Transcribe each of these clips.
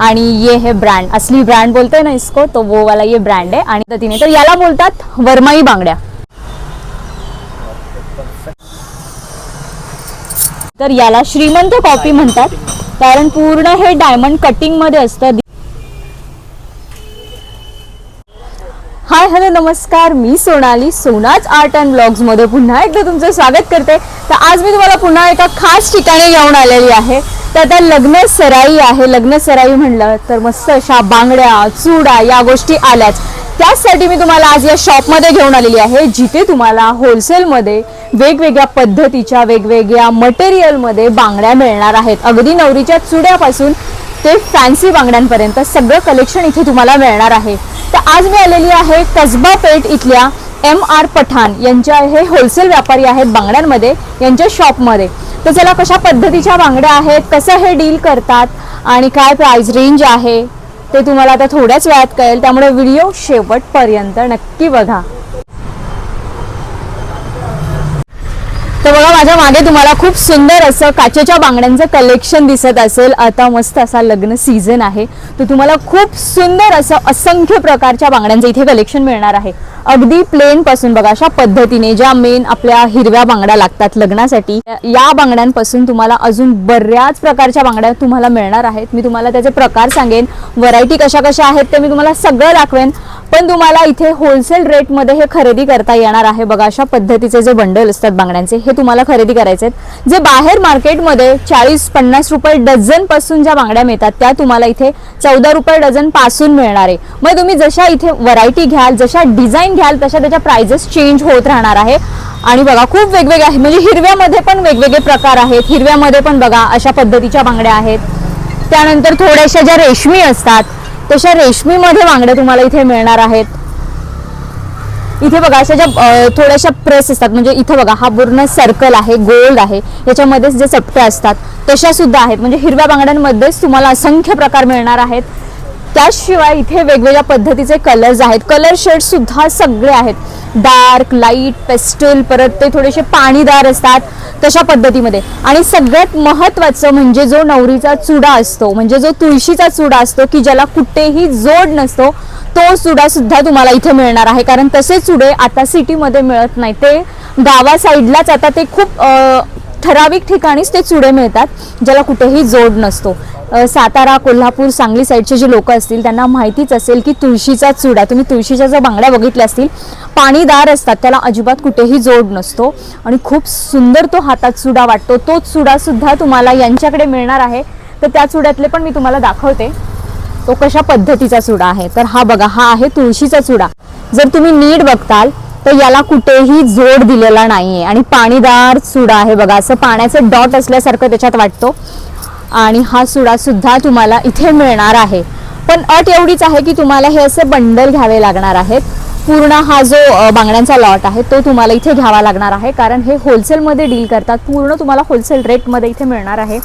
आणि ये हे ब्रँड असली ब्रँड बोलते ना इसको तो वो वाला ये ब्रँड आहे. आणि तिने तर याला बोलतात वर्माई बांगड्या. तर याला श्रीमंत कॉपी म्हणतात. कारण पूर्ण हे डायमंड कटिंगमध्ये असतं. हाय हॅलो नमस्कार. मी सोनाली सोनाच आर्ट अँड ब्लॉग्समध्ये पुन्हा एकदा तुमचं स्वागत करते. तर आज मी तुम्हाला पुन्हा एका खास ठिकाणी घेऊन आलेली आहे. तर आता लग्न सराई आहे. लग्न सराई म्हणलं तर मस्त अशा बांगड्या चुडा या गोष्टी आल्याच. त्याचसाठी मी तुम्हाला आज या शॉपमध्ये घेऊन आलेली आहे जिथे तुम्हाला होलसेलमध्ये वेगवेगळ्या पद्धतीच्या वेगवेगळ्या मटेरियलमध्ये बांगड्या मिळणार आहेत. अगदी नवरीच्या चुड्यापासून ते फॅन्सी बांगड्यांपर्यंत सगळं कलेक्शन इथे तुम्हाला मिळणार आहे. तर आज मी आलेली आहे कसबा पेठ इथल्या एम आर पठाण यांच्या हे होलसेल व्यापारी आहेत बांगड्यांमध्ये यांच्या शॉपमध्ये तर चला कशा पद्धतीच्या बांगड्या आहेत कसं हे डील करतात आणि काय प्राइस रेंज आहे ते तुम्हाला आता थोड्याच वेळात कळेल. त्यामुळे व्हिडिओ शेवटपर्यंत नक्की बघा. तर बघा माझ्या मागे तुम्हाला खूप सुंदर असं काचेच्या बांगड्यांचं कलेक्शन दिसत असेल. आता मस्त असा लग्न सीझन आहे. तर तुम्हाला खूप सुंदर असं असंख्य प्रकारच्या बांगड्यांचं इथे कलेक्शन मिळणार आहे. अगदी प्लेन पासून बघा अशा पद्धतीने ज्या मेन आपल्या हिरव्या बांगड्या लागतात लग्नासाठी या बांगड्यांपासून तुम्हाला अजून बऱ्याच प्रकारच्या बांगड्या तुम्हाला मिळणार आहेत. मी तुम्हाला त्याचे प्रकार सांगेन. व्हरायटी कशा कशा आहेत ते मी तुम्हाला सगळं दाखवेन. पण तुम्हाला इथे होलसेल रेटमध्ये हे खरेदी करता येणार आहे. बघा अशा पद्धतीचे जे बंडल असतात बांगड्यांचे हे तुम्हाला खरेदी करायचे आहेत. जे बाहेर मार्केटमध्ये चाळीस पन्नास रुपये डझनपासून ज्या बांगड्या मिळतात त्या तुम्हाला इथे चौदा रुपये डझनपासून मिळणार आहे. मग तुम्ही जशा इथे व्हरायटी घ्याल जशा डिझाईन घ्याल तशा त्याच्या प्राइजेस चेंज होत राहणार आहे. आणि बघा खूप वेगवेगळे आहे म्हणजे हिरव्यामध्ये पण वेगवेगळे प्रकार आहेत. हिरव्यामध्ये पण बघा अशा पद्धतीच्या बांगड्या आहेत. त्यानंतर थोड्याशा ज्या रेशमी असतात तशा रेशमीमध्ये बांगड्या तुम्हाला इथे मिळणार आहेत. इथे बघा अशा ज्या थोड्याशा प्रेस असतात. म्हणजे इथे बघा हा पूर्ण सर्कल आहे गोल्ड आहे. याच्यामध्येच जे चपटे असतात तशा सुद्धा आहेत. म्हणजे हिरव्या बांगड्यांमध्येच तुम्हाला असंख्य प्रकार मिळणार आहेत. त्याशिवाय इथे वेगवेगळ्या पद्धतीचे कलर्स आहेत. कलर शेड सुद्धा सगळे आहेत. डार्क लाइट पेस्टल परत ते थोडेसे पाणीदार असतात तशा पद्धतीमध्ये. आणि सगळ्यात महत्त्वाचं म्हणजे जो नवरीचा चुडा असतो म्हणजे जो तुळशीचा चुडा असतो की ज्याला कुठेही जोड नसतो तो चुडा सुद्धा तुम्हाला इथे मिळणार आहे. कारण तसे चुडे आता सिटीमध्ये मिळत नाही. ते गावा साईडलाच आता ते खूप ठराविक ठिकाणीच ते चुडे मिळतात ज्याला कुठेही जोड नसतो. सातारा कोल्हापूर सांगली साईडचे जे लोक असतील त्यांना माहितीच असेल की तुळशीचा चुडा तुम्ही तुळशीच्या ज्या बांगड्या बघितल्या असतील पाणीदार असतात त्याला अजिबात कुठेही जोड नसतो. आणि खूप सुंदर तो हातात चुडा वाटतो. तो चुडा सुद्धा तुम्हाला यांच्याकडे मिळणार आहे. तर त्या चुड्यातले पण मी तुम्हाला दाखवते. तो कशा पद्धतीचा चुडा आहे. तर हा बघा हा आहे तुळशीचा चुडा. जर तुम्ही नीट बघताल तर याला कुठेही जोड दिलेला नाहीये. आणि पाणीदार चुडा आहे बघा. असं पाण्याचं डॉट असल्यासारखं त्याच्यात वाटतो. आणि हा सुडा सुद्धा तुम्हाला इथे मिळणार आहे. पण अट एवढीच आहे की तुम्हाला हे असे बंडल घ्यावे लागणार आहेत. पूर्ण हा जो बांगड्यांचा लॉट आहे तो तुम्हाला इथे घ्यावा लागणार आहे. कारण हे होलसेलमध्ये डील करतात. पूर्ण तुम्हाला होलसेल रेटमध्ये इथे मिळणार आहे.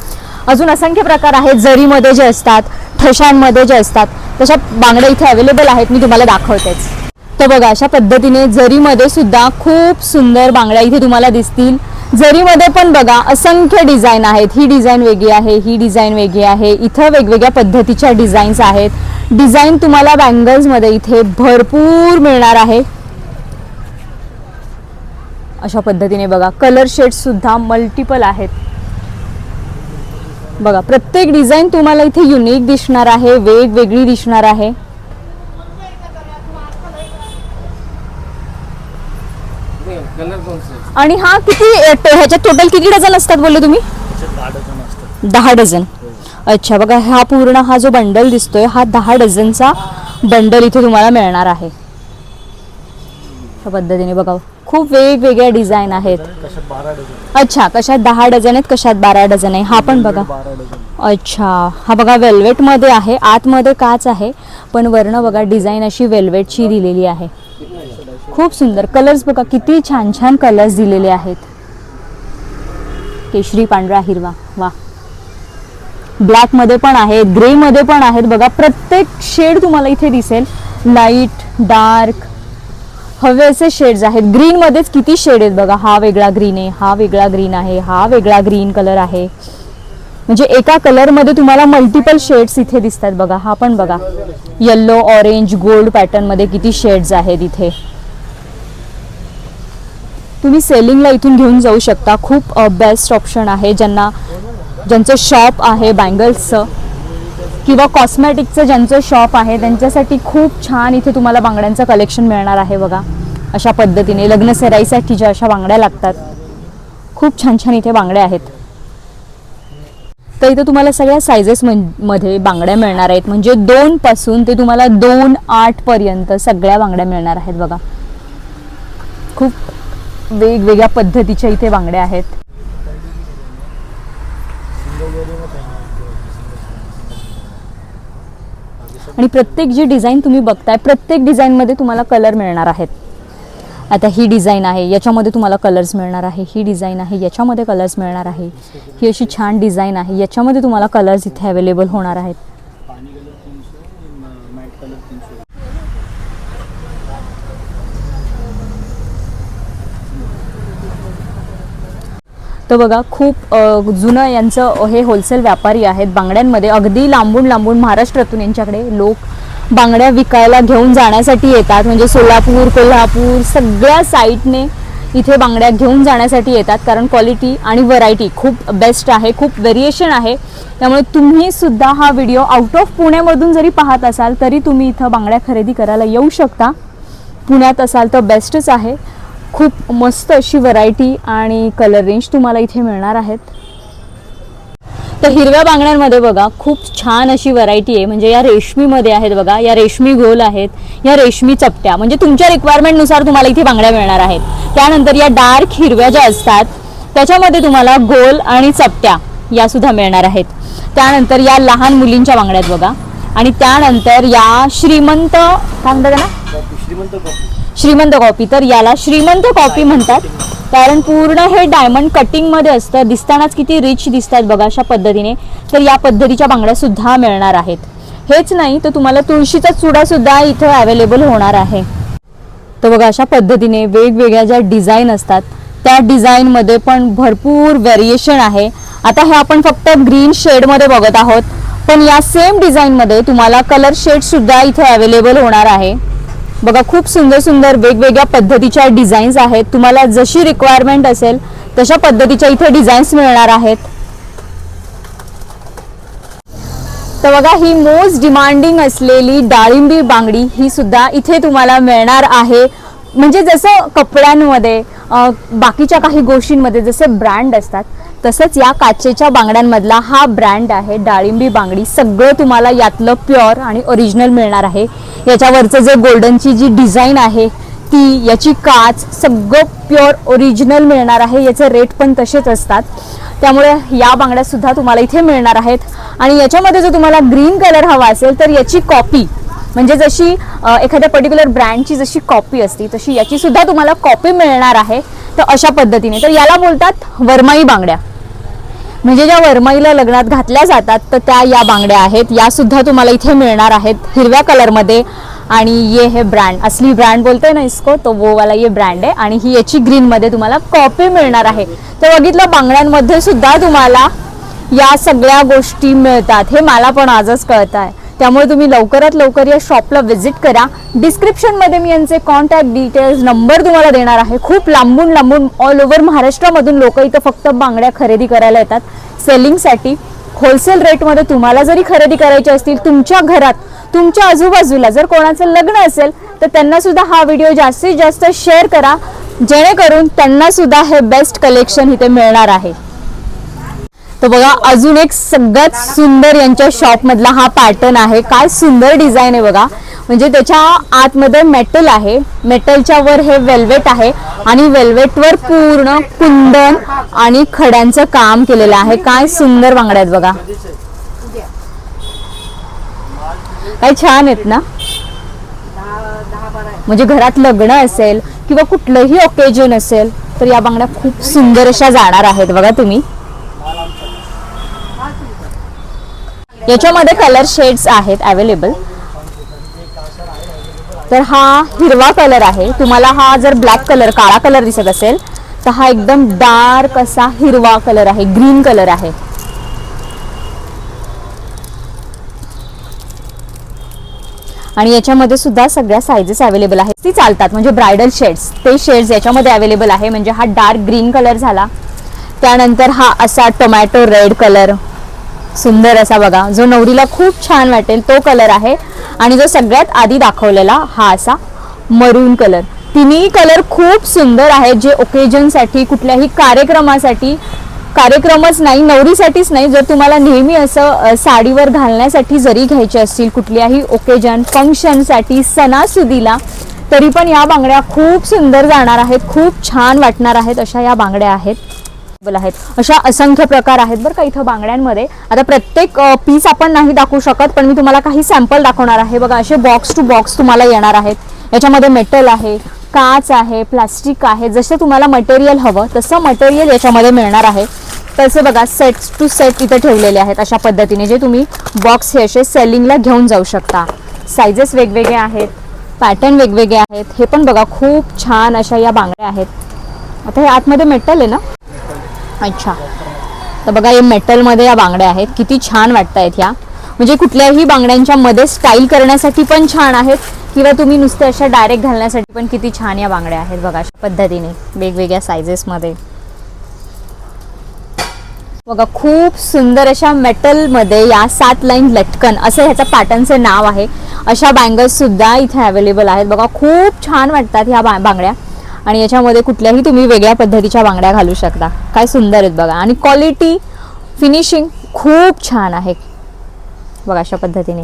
अजून असंख्य प्रकार आहेत. जरीमध्ये जे असतात ठशांमध्ये जे असतात तशा बांगड्या इथे अवेलेबल आहेत. मी तुम्हाला दाखवतेच. तर बघा अशा पद्धतीने जरीमध्ये सुद्धा खूप सुंदर बांगड्या इथे तुम्हाला दिसतील. जरीमध्ये पण बघा असंख्य डिझाईन आहेत. ही डिझाईन वेगळी आहे ही डिझाईन वेगळी आहे. इथं वेगवेगळ्या पद्धतीच्या डिझाईन्स आहेत. डिझाईन तुम्हाला बँगल्समध्ये इथे भरपूर मिळणार आहे. अशा पद्धतीने बघा कलर शेड्ससुद्धा मल्टिपल आहेत. बघा प्रत्येक डिझाईन तुम्हाला इथे युनिक दिसणार आहे वेगवेगळी दिसणार आहे. आणि हा किती ह्याच्यात टोटल किती डझन असतात बोलले तुम्ही? दहा डझन. असतात दहा डझन अच्छा बघा हा पूर्ण हा जो बंडल दिसतोय हा दहा डझनचा बंडल इथे तुम्हाला मिळणार आहे. पद्धतीने बघा खूप वेगवेगळ्या डिझाईन आहेत. अच्छा कशात दहा डझन आहेत कशात बारा डझन आहे हा पण बघा. अच्छा हा बघा वेल्वेटमध्ये आहे आतमध्ये काच आहे पण वर्ण बघा डिझाईन अशी वेल्वेटची दिलेली आहे. खूप सुंदर कलर्स बघा किती छान छान कलर्स दिलेले आहेत. केशरी पांढरा हिरवा वा ब्लॅकमध्ये पण आहेत ग्रे मध्ये पण आहेत. बघा प्रत्येक शेड तुम्हाला इथे दिसेल. लाइट डार्क हवे असे शेड्स आहेत. ग्रीन मध्येच किती शेड आहेत बघा. हा वेगळा ग्रीन आहे हा वेगळा ग्रीन आहे हा वेगळा ग्रीन कलर आहे. म्हणजे एका कलरमध्ये तुम्हाला मल्टिपल शेड्स इथे दिसतात बघा. हा पण बघा. येल्लो ऑरेंज गोल्ड पॅटर्नमध्ये किती शेड्स आहेत इथे. तुम्ही सेलिंगला इथून घेऊन जाऊ शकता. खूप बेस्ट ऑप्शन आहे ज्यांना ज्यांचं शॉप आहे बँगल्सचं किंवा कॉस्मॅटिकचं ज्यांचं शॉप आहे त्यांच्यासाठी खूप छान इथे तुम्हाला बांगड्यांचं कलेक्शन मिळणार आहे बघा. अशा पद्धतीने. लग्न सराईसाठी ज्या अशा बांगड्या लागतात. खूप छान छान इथे बांगड्या आहेत. तर इथं तुम्हाला सगळ्या सायझेस मध्ये बांगड्या मिळणार आहेत. म्हणजे दोन पासून ते तुम्हाला दोन आठ पर्यंत सगळ्या बांगड्या मिळणार आहेत बघा. खूप वेगवेगळ्या पद्धतीच्या इथे बांगड्या आहेत. आणि प्रत्येक जी डिझाईन तुम्ही बघताय प्रत्येक डिझाईनमध्ये तुम्हाला कलर मिळणार आहेत. आता ही डिझाईन आहे याच्यामध्ये तुम्हाला कलर्स मिळणार आहे ही डिझाईन आहे याच्यामध्ये कलर्स मिळणार आहे. ही अशी छान डिझाईन आहे याच्यामध्ये तुम्हाला कलर्स इथे अवेलेबल होणार आहेत पाणी कलर तीनशे मॅट कलर तीनशे तर बघा खूप जुनं यांचं हे होलसेल व्यापारी आहेत बांगड्यांमध्ये. अगदी लांबून लांबून महाराष्ट्रातून यांच्याकडे लोक बांगड्या विकायला घेऊन जाण्यासाठी येतात. म्हणजे सोलापूर कोल्हापूर सगळ्या साईटने इथे बांगड्या घेऊन जाण्यासाठी येतात. कारण क्वालिटी आणि व्हरायटी खूप बेस्ट आहे खूप व्हेरिएशन आहे. त्यामुळे तुम्ही सुद्धा हा व्हिडिओ आउट ऑफ पुण्यामधून जरी पाहत असाल तरी तुम्ही इथं बांगड्या खरेदी करायला येऊ शकता. पुण्यात असाल तर बेस्टच आहे. खूप मस्त अशी व्हरायटी आणि कलर रेंज तुम्हाला इथे मिळणार आहेत. तर हिरव्या बांगड्यांमध्ये बघा खूप छान अशी व्हरायटी आहे. म्हणजे या रेशमीमध्ये आहेत बघा या रेशमी गोल आहेत या रेशमी चपट्या. म्हणजे तुमच्या रिक्वायरमेंटनुसार तुम्हाला इथे बांगड्या मिळणार आहेत. त्यानंतर या डार्क हिरव्या ज्या असतात त्याच्यामध्ये तुम्हाला गोल आणि चपट्या या सुद्धा मिळणार आहेत. त्यानंतर या लहान मुलींच्या बांगड्या आहेत बघा. आणि त्यानंतर या श्रीमंत काय म्हणतात ना श्रीमंत कॉपी तर याला श्रीमंत कॉपी म्हणतात. कारण पूर्ण हे डायमंड कटिंगमध्ये असतं. दिसतानाच किती रिच दिसतात बघा अशा पद्धतीने. तर या पद्धतीच्या बांगड्या सुद्धा मिळणार आहेत. हेच नाही तर तुम्हाला तुळशीचा चुडा सुद्धा इथं अवेलेबल होणार आहे. तर बघा अशा पद्धतीने वेगवेगळ्या ज्या डिझाईन असतात त्या डिझाईनमध्ये पण भरपूर व्हेरिएशन आहे. आता हे आपण फक्त ग्रीन शेडमध्ये बघत आहोत. पण या सेम डिझाईनमध्ये तुम्हाला कलर शेड सुद्धा इथे अवेलेबल होणार आहे. बघा खूप सुंदर सुंदर वेगवेगळ्या पद्धतीच्या डिझाईन्स आहेत. तुम्हाला जशी रिक्वायरमेंट असेल तशा पद्धतीच्या इथे डिझाईन्स मिळणार आहेत. तर बघा ही मोस्ट डिमांडिंग असलेली डाळिंबी बांगडी ही सुद्धा इथे तुम्हाला मिळणार आहे. म्हणजे जसं कपड्यांमध्ये बाकीच्या काही गोष्टींमध्ये जसे ब्रँड असतात तसंच या काचेच्या बांगड्यांमधला हा ब्रँड आहे डाळिंबी बांगडी. सगळं तुम्हाला यातलं प्युअर आणि ओरिजिनल मिळणार आहे. याच्यावरचं जे गोल्डनची जी डिझाईन आहे ती याची काच सगळं प्युअर ओरिजिनल मिळणार आहे. याचे रेट पण तसेच असतात. त्यामुळे या बांगड्यासुद्धा तुम्हाला इथे मिळणार आहेत. आणि याच्यामध्ये जर तुम्हाला ग्रीन कलर हवा असेल तर याची कॉपी म्हणजे जशी एखाद्या पर्टिक्युलर ब्रँडची जशी कॉपी असते तशी याची सुद्धा तुम्हाला कॉपी मिळणार आहे. तर अशा पद्धतीने. तर याला बोलतात वरमाई बांगड्या. म्हणजे ज्या वरमाईला लग्नात घातल्या जातात तर त्या या बांगड्या आहेत. या सुद्धा तुम्हाला इथे मिळणार आहेत हिरव्या कलरमध्ये. आणि ये हे ब्रँड असली ब्रँड बोलते ना इसको तो वो वाला ये ब्रँड आहे. आणि ही याची ग्रीनमध्ये तुम्हाला कॉपी मिळणार आहे. तर बघितलं बांगड्यांमध्ये सुद्धा तुम्हाला या सगळ्या गोष्टी मिळतात. हे मला पण आजच कळत आहे त्यामुळे तुम्ही लवकरात लवकर या शॉपला व्हिजिट करा. डिस्क्रिप्शनमध्ये मी यांचे कॉन्टॅक्ट डिटेल्स नंबर तुम्हाला देणार आहे. खूप लांबून लांबून ऑल ओव्हर महाराष्ट्रामधून लोक इथं फक्त बांगड्या खरेदी करायला येतात. सेलिंगसाठी होलसेल रेटमध्ये तुम्हाला जरी खरेदी करायची असतील तुमच्या घरात तुमच्या आजूबाजूला जर कोणाचं लग्न असेल तर त्यांना सुद्धा हा व्हिडिओ जास्तीत जास्त शेअर करा. जेणेकरून त्यांना सुद्धा हे बेस्ट कलेक्शन इथे मिळणार आहे. तर बघा अजून एक सगळ्यात सुंदर यांच्या शॉप मधला हा पॅटर्न आहे. काय सुंदर डिझाईन आहे बघा. म्हणजे त्याच्या आतमध्ये मेटल आहे. मेटलच्या वर हे वेल्वेट आहे आणि वेल्वेट वर पूर्ण कुंदन आणि खड्यांचं काम केलेलं आहे. काय सुंदर बांगड्या आहेत बघा. काय छान आहेत ना? म्हणजे घरात लग्न असेल किंवा कुठलंही ओकेजन असेल तर या बांगड्या खूप सुंदर अशा जाणार आहेत बघा तुम्ही. याच्यामध्ये कलर शेड्स आहेत अवेलेबल तर हा हिरवा कलर आहे. तुम्हाला हा जर ब्लॅक कलर काळा कलर दिसत असेल तर हा एकदम डार्क असा हिरवा कलर आहे ग्रीन कलर आहे. आणि याच्यामध्ये सुद्धा सगळ्या सायझेस अवेलेबल आहेत. ती चालतात म्हणजे ब्रायडल शेड्स ते शेड्स याच्यामध्ये अवेलेबल आहे म्हणजे हा डार्क ग्रीन कलर झाला. त्यानंतर हा असा टोमॅटो रेड कलर सुंदर असा बघा. जो नवरीला खूप छान वाटेल तो कलर आहे. आणि जो सगळ्यात आधी दाखवलेला हा असा मरून कलर तिन्ही कलर खूप सुंदर आहेत जे ओकेजनसाठी कुठल्याही कार्यक्रमासाठी कार्यक्रमच नाही नवरीसाठीच नाही. जर तुम्हाला नेहमी असं साडीवर घालण्यासाठी जरी घ्यायचे असतील कुठल्याही ओकेजन फंक्शनसाठी सणासुदीला तरी पण या बांगड्या खूप सुंदर जाणार आहेत खूप छान वाटणार आहेत अशा या बांगड्या आहेत. आहेत. अशा असंख्य प्रकार आहेत बरं का इथं बांगड्यांमध्ये. आता प्रत्येक पीस आपण नाही दाखवू शकत पण मी तुम्हाला काही सॅम्पल दाखवणार आहे. बघा असे बॉक्स टू बॉक्स तुम्हाला येणार आहेत. याच्यामध्ये मेटल आहे काच आहे प्लास्टिक आहे. जसं तुम्हाला मटेरियल हवं तसं मटेरियल याच्यामध्ये मिळणार आहे. तसे बघा सेट्स टू सेट इथे ठेवलेले आहेत अशा पद्धतीने जे तुम्ही बॉक्स हे असे सेलिंगला घेऊन जाऊ शकता. सायझेस वेगवेगळे आहेत पॅटर्न वेगवेगळे आहेत. हे पण बघा खूप छान अशा या बांगड्या आहेत. आता हे आतमध्ये मेटल आहे ना? अच्छा. तर बघा हे मेटलमध्ये या बांगड्या आहेत. किती छान वाटत आहेत ह्या. म्हणजे कुठल्याही बांगड्यांच्या मध्ये स्टाईल करण्यासाठी पण छान आहेत किंवा तुम्ही नुसते अशा डायरेक्ट घालण्यासाठी पण किती छान या बांगड्या आहेत बघा अशा पद्धतीने वेगवेगळ्या सायझेसमध्ये बघा खूप सुंदर अशा मेटलमध्ये या सात लाईन लटकन असं ह्याच्या पॅटर्नचं नाव आहे. अशा बँगल्ससुद्धा इथे अवेलेबल आहेत. बघा खूप छान वाटतात ह्या बा बांगड्या. आणि याच्यामध्ये कुठल्याही तुम्ही वेगळ्या पद्धतीच्या बांगड्या घालू शकता. काय सुंदर आहेत बघा. आणि क्वालिटी फिनिशिंग खूप छान आहे. बघा अशा पद्धतीने.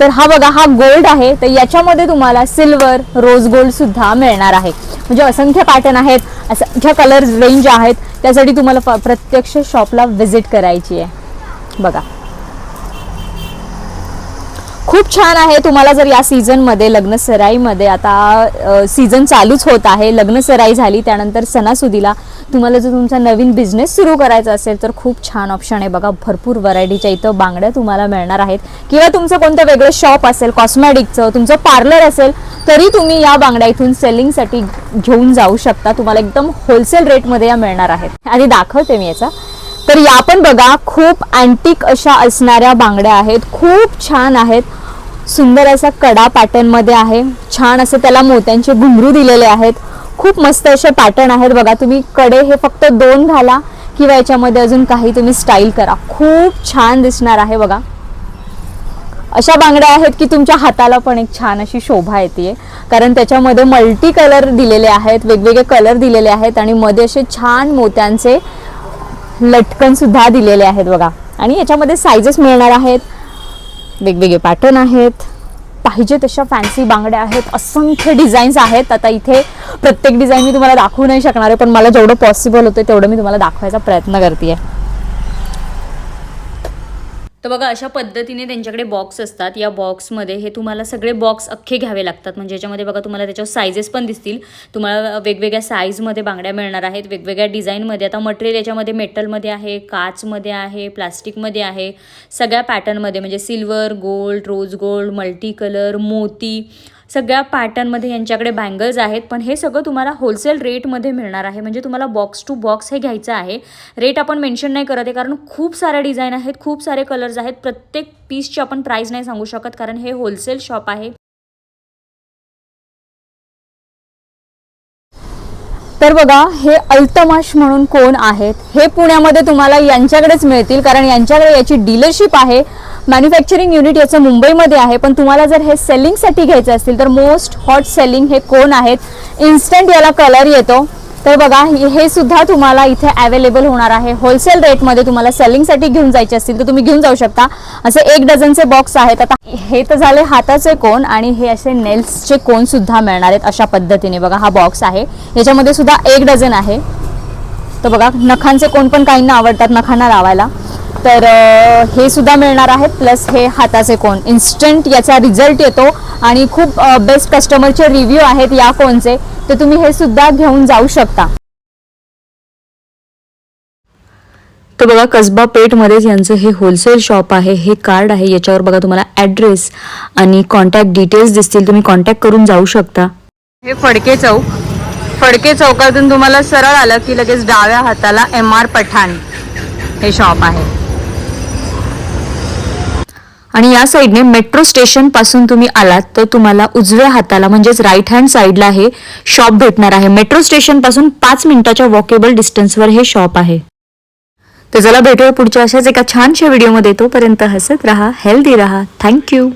तर हा बघा हा गोल्ड आहे. तर याच्यामध्ये तुम्हाला सिल्वर रोज गोल्ड सुद्धा मिळणार आहे. म्हणजे असंख्य पॅटर्न आहेत असंख्य कलर रेंज आहेत. त्यासाठी तुम्हाला प्रत्यक्ष शॉपला व्हिजिट करायची आहे. बघा. खूप छान आहे. तुम्हाला जर या सीझनमध्ये लग्न सराईमध्ये आता सीझन चालूच होत आहे. लग्न सराई झाली त्यानंतर सणासुदीला तुम्हाला जर तुमचा नवीन बिझनेस सुरू करायचा असेल तर खूप छान ऑप्शन आहे. बघा भरपूर व्हरायटीच्या इथं बांगड्या तुम्हाला मिळणार आहेत. किंवा तुमचं कोणतं वेगळं शॉप असेल कॉस्मॅटिकचं तुमचं पार्लर असेल तरी तुम्ही या बांगड्या इथून सेलिंगसाठी घेऊन जाऊ शकता. तुम्हाला एकदम होलसेल रेटमध्ये या मिळणार आहेत. आधी दाखवते मी याचा. तर या पण बघा खूप अँटिक अशा असणाऱ्या बांगड्या आहेत. खूप छान आहेत. सुंदर असा कडा पॅटर्नमध्ये आहे. छान असे त्याला मोत्यांचे घुंगरू दिलेले आहेत. खूप मस्त असे पॅटर्न आहेत. बघा तुम्ही कडे हे फक्त दोन घाला किंवा याच्यामध्ये अजून काही तुम्ही स्टाईल करा. खूप छान दिसणार आहे बघा. अशा बांगड्या आहेत की तुमच्या हाताला पण एक छान अशी शोभा येते कारण त्याच्यामध्ये मल्टी कलर दिलेले आहेत वेगवेगळे कलर दिलेले आहेत आणि मध्ये असे छान मोत्यांचे लटकन सुद्धा दिलेले आहेत बघा. आणि याच्यामध्ये सायझेस मिळणार आहेत. वेगवेगळे पॅटर्न आहेत. पाहिजे तशा फॅन्सी बांगड्या आहेत. असंख्य डिझाईन्स आहेत. आता इथे प्रत्येक डिझाईन मी तुम्हाला दाखवू नाही शकणार आहे पण मला जेवढं पॉसिबल होतं तेवढं मी तुम्हाला दाखवायचा प्रयत्न करते आहे तर बघा अशा पद्धतीने त्यांच्याकडे बॉक्स असतात. या बॉक्समध्ये हे तुम्हाला सगळे बॉक्स अख्खे घ्यावे लागतात. म्हणजे याच्यामध्ये बघा तुम्हाला त्याच्यावर सायझेस पण दिसतील. तुम्हाला वेगवेगळ्या साईजमध्ये बांगड्या मिळणार आहेत. वेगवेगळ्या डिझाईनमध्ये आता मटेरियल याच्यामध्ये मेटलमध्ये आहे काचमध्ये आहे प्लास्टिकमध्ये आहे. सगळ्या पॅटर्नमध्ये म्हणजे silver gold rose gold multi colour मोती. सगळ्या पॅटर्नमध्ये यांच्याकडे बँगल्स आहेत पण हे सगळं तुम्हाला होलसेल रेटमध्ये मिळणार आहे. म्हणजे तुम्हाला बॉक्स टू बॉक्स हे घ्यायचं आहे. रेट आपण मेन्शन नाही करत आहे कारण खूप साऱ्या डिझाईन आहेत खूप सारे कलर्स आहेत. प्रत्येक पीसची आपण प्राईस नाही सांगू शकत कारण हे होलसेल शॉप आहे. तर बघा हे अल्तमाश म्हणून कोण आहेत? हे पुण्यामध्ये तुम्हाला यांच्याकडेच मिळतील कारण यांच्याकडे याची डीलरशिप आहे. मॅन्युफॅक्चरिंग युनिट याचं मुंबईमध्ये आहे पण तुम्हाला जर हे सेलिंगसाठी घ्यायचं असतील तर मोस्ट हॉट सेलिंग हे कोण आहेत? इन्स्टंट याला कलर येतो. तर बघा हे हे सुद्धा तुम्हाला इथे अवेलेबल होणार आहे. होलसेल रेटमध्ये तुम्हाला सेलिंगसाठी घेऊन जायचे असतील तर तुम्ही घेऊन जाऊ शकता. असे एक डझनचे बॉक्स आहेत. आता हे तर झाले हाताचे कोण आणि हे असे नेल्सचे कोण सुद्धा मिळणार आहेत अशा पद्धतीने. बघा हा बॉक्स आहे. याच्यामध्ये सुद्धा एक डझन आहे. तर बघा नखांचे कोण पण काहींना आवडतात नखांना लावायला. तर हे सुद्धा मिळणार आहेत प्लस हे हाताचे कोण. इन्स्टंट याचा रिझल्ट येतो आणि खूप बेस्ट कस्टमरचे रिव्ह्यू आहेत या कोणचे तर तुम्ही हे सुद्धा घेऊन जाऊ शकता. तर बघा कसबा पेठमध्येच यांचं हे होलसेल शॉप आहे. हे कार्ड आहे. याच्यावर बघा तुम्हाला ॲड्रेस आणि कॉन्टॅक्ट डिटेल्स दिसतील. तुम्ही कॉन्टॅक्ट करून जाऊ शकता. हे फडके चौक. फडके चौकातून तुम्हाला सरळ आलं की लगेच डाव्या हाताला एम आर पठाण हे शॉप आहे. आणि या साईडने मेट्रो स्टेशनपासून तुम्ही आलात तर तुम्हाला उजव्या हाताला म्हणजेच राईट हँड साईडला हे शॉप भेटणार आहे. मेट्रो स्टेशनपासून पाच मिनिटाच्या वॉकेबल डिस्टन्सवर हे शॉप आहे. तर चला भेटूया पुढच्या अशाच एका छानशा व्हिडिओमध्ये तोपर्यंत हसत राहा हेल्दी राहा. थँक्यू